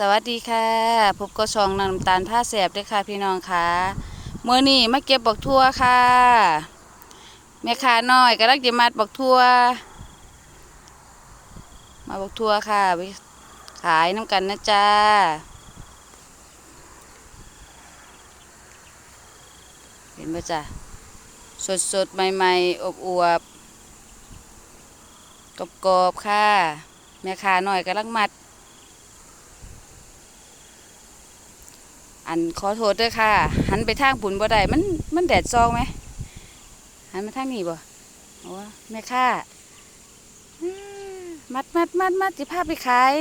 สวัสดีค่ะพบกับช่องน้ำตาลผ้าแสบด้วยค่ะพี่น้องค่ะเมื่อนี้มาเก็บบักทั่วค่ะแม่ค้าน้อยกำลังจะมัดบักทั่ว มาบักทั่วค่ะไปขายน้ำกันนะจ๊ะเห็นไหมจ๊ะสดสดๆใหม่ๆอบอวบกรอบๆค่ะ แม่ค้าน้อยกำลังมัด อันขอโทษด้วยค่ะ หันไปทางผุนบ่ได้มันมันแดดซองไหมหันมาทางนี้บ่โอ้แม่ค่ามัดมัดมัดมัดจะพาไปขาย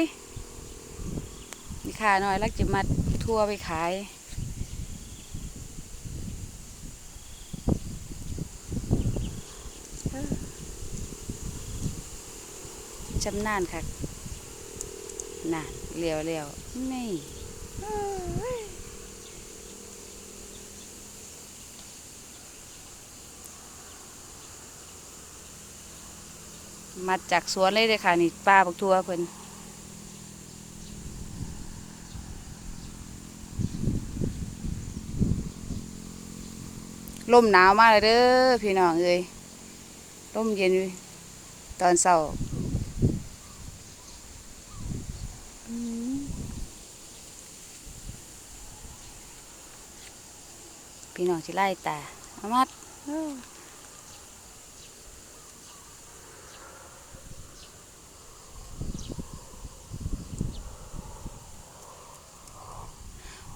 นี่ค่ะหน่อยลักจะมัดทั่วไปขายจำนานค่ะน่ะเลี้ยวเลี้ยวนี่ มาจากสวนเลยเลยค่ะนี่ป้าบักทัวเพิ่นลมหนาวมากเลยเด้อพี่น้องเอ้ยลมเย็นตอนเช้าพี่น้องที่ไล่ตาเอามัดเอ้อ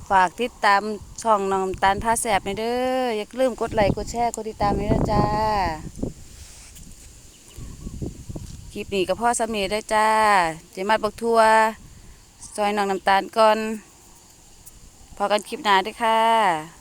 ฝากติดตามช่องน้องน้ำตาลพาแสบในเด้ออย่าลืมกดไลค์กดแชร์กดติดตามด้วยนะจ้าคลิปนี้ก็พ่อสามีได้จ้าเจมัดบักทัวซอยน้องน้ำตาลก่อนพอกันคลิปหน้าด้วยค่ะ